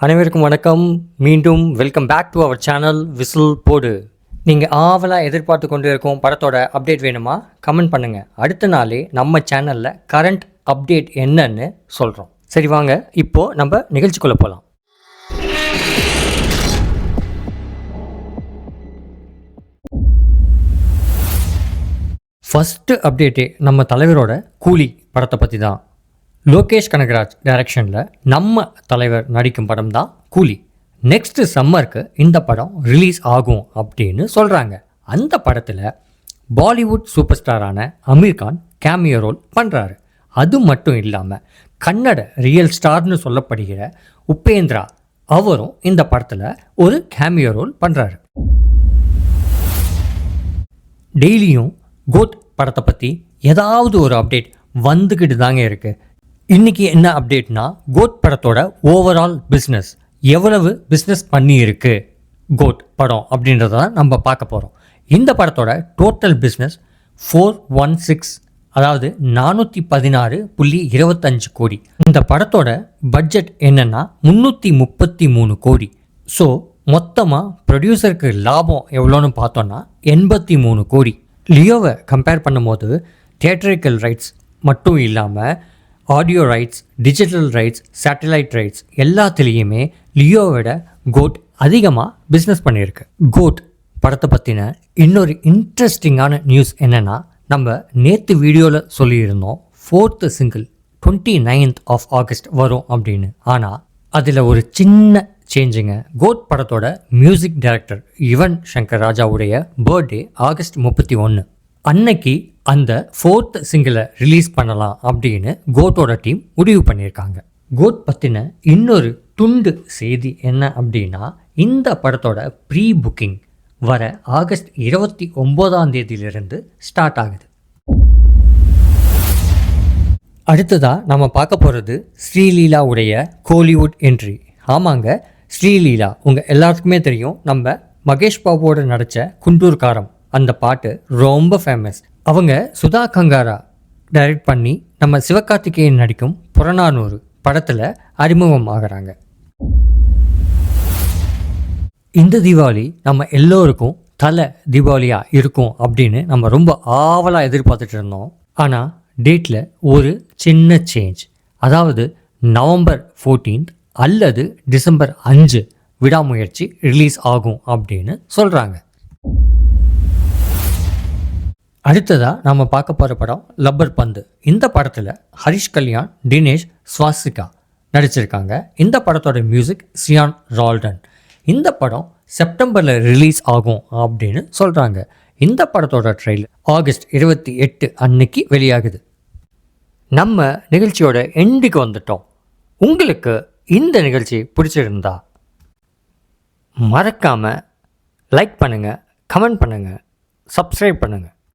அனைவருக்கும் வணக்கம். மீண்டும் welcome back to our channel whistle போடு நீங்கள் ஆவலாக எதிர்பார்த்து கொண்டு இருக்கும் படத்தோட அப்டேட் வேணுமா? கமெண்ட் பண்ணுங்கள் அடுத்த நாளே நம்ம சேனலில் கரண்ட் அப்டேட் என்னன்னு சொல்கிறோம் சரி வாங்க. இப்போது நம்ம நிகழ்ச்சிக்குள்ளே போகலாம் ஃபஸ்ட்டு அப்டேட்டு நம்ம தலைவரோட கூலி படத்தை பற்றி தான் லோகேஷ் கனகராஜ் டைரக்ஷனில் நம்ம தலைவர் நடிக்கும் படம் தான் கூலி. நெக்ஸ்ட் சம்மருக்கு இந்த படம் ரிலீஸ் ஆகும் அப்படின்னு சொல்கிறாங்க அந்த படத்தில் பாலிவுட் சூப்பர் ஸ்டாரான அமீர் கான் கேமியோ ரோல் பண்ணுறாரு அது மட்டும் இல்லாமல் கன்னட ரியல் ஸ்டார்னு சொல்லப்படுகிற உபேந்திரா அவரும் இந்த படத்தில் ஒரு கேமியோ ரோல் பண்ணுறாரு டெய்லியும் கோட் படத்தை பற்றி ஏதாவது ஒரு அப்டேட் வந்துக்கிட்டு தாங்க இருக்குது இன்றைக்கி என்ன அப்டேட்னா கோட் படத்தோட ஓவரால் பிஸ்னஸ் எவ்வளவு பிஸ்னஸ் பண்ணியிருக்கு கோட் படம் அப்படின்றத தான் நம்ம பார்க்க போகிறோம் இந்த படத்தோட total business four one six அதாவது நானூற்றி பதினாறு புள்ளி இருபத்தஞ்சு கோடி. இந்த படத்தோட பட்ஜெட் என்னென்னா முந்நூற்றி முப்பத்தி மூணு கோடி. ஸோ மொத்தமாக ப்ரொடியூசருக்கு லாபம் எவ்வளோன்னு பார்த்தோன்னா எண்பத்தி மூணு கோடி. லியோவை கம்பேர் பண்ணும்போது தியேட்டரிக்கல் ரைட்ஸ் மட்டும் இல்லாமல் audio rights digital rights satellite rights எல்லாத்துலேயுமே லியோவோட கோட் அதிகமாக பிஸ்னஸ் பண்ணியிருக்கு. கோட் படத்தை பற்றின இன்னொரு இன்ட்ரெஸ்டிங்கான நியூஸ் என்னென்னா நம்ம நேற்று வீடியோவில் சொல்லியிருந்தோம் fourth single twenty ninth of August வரும் அப்படின்னு. ஆனால் அதில் ஒரு சின்ன சேஞ்சுங்க கோட் படத்தோட மியூசிக் டைரக்டர் யுவன் சங்கர் ராஜாவுடைய பர்த்டே ஆகஸ்ட் முப்பத்தி ஒன்று அன்னைக்கு அந்த ஃபோர்த் சிங்கிளை ரிலீஸ் பண்ணலாம் அப்படின்னு கோட்டோட டீம் முடிவு பண்ணியிருக்காங்க. கோட் பற்றின இன்னொரு துண்டு செய்தி என்ன அப்படின்னா இந்த படத்தோட ப்ரீ புக்கிங் வர ஆகஸ்ட் இருபத்தி ஒம்போதாம் தேதியிலிருந்து ஸ்டார்ட் ஆகுது. அடுத்ததாக நம்ம பார்க்க போகிறது ஸ்ரீலீலா உடைய கோலிவுட் என்ட்ரி ஆமாங்க ஸ்ரீலீலா உங்கள் எல்லாருக்குமே தெரியும் நம்ம மகேஷ் பாபுவோட நடித்த குண்டூர்காரம். அந்த பாட்டு ரொம்ப ஃபேமஸ் அவங்க சுதா கங்காரா டைரக்ட் பண்ணி நம்ம சிவகார்த்திகேயன் நடிக்கும் புறநானூறு படத்தில் அறிமுகம் ஆகிறாங்க. இந்த தீபாவளி நம்ம எல்லோருக்கும் தலை தீபாவளியாக இருக்கும் அப்படின்னு நம்ம ரொம்ப ஆவலாக எதிர்பார்த்துட்டு இருந்தோம். ஆனால் டேட்டில் ஒரு சின்ன சேஞ்ச் அதாவது நவம்பர் ஃபோர்டீன்த் அல்லது டிசம்பர் அஞ்சு விடாமுயற்சி ரிலீஸ் ஆகும் அப்படின்னு சொல்கிறாங்க அடுத்ததாக நம்ம பார்க்க போகிற படம் லப்பர் பந்து. இந்த படத்தில் ஹரிஷ் கல்யாண் தினேஷ் ஸ்வாசிகா நடிச்சிருக்காங்க. இந்த படத்தோட மியூசிக் சியான் ரால்டன். இந்த படம் செப்டம்பரில் ரிலீஸ் ஆகும் அப்படின்னு சொல்கிறாங்க இந்த படத்தோட ட்ரெயிலர் ஆகஸ்ட் இருபத்தி எட்டு அன்னைக்கு வெளியாகுது. நம்ம நிகழ்ச்சியோட எண்டுக்கு வந்துட்டோம். உங்களுக்கு இந்த நிகழ்ச்சி பிடிச்சிருந்தா மறக்காமல் லைக் பண்ணுங்கள் கமெண்ட் பண்ணுங்கள் சப்ஸ்கிரைப் பண்ணுங்கள்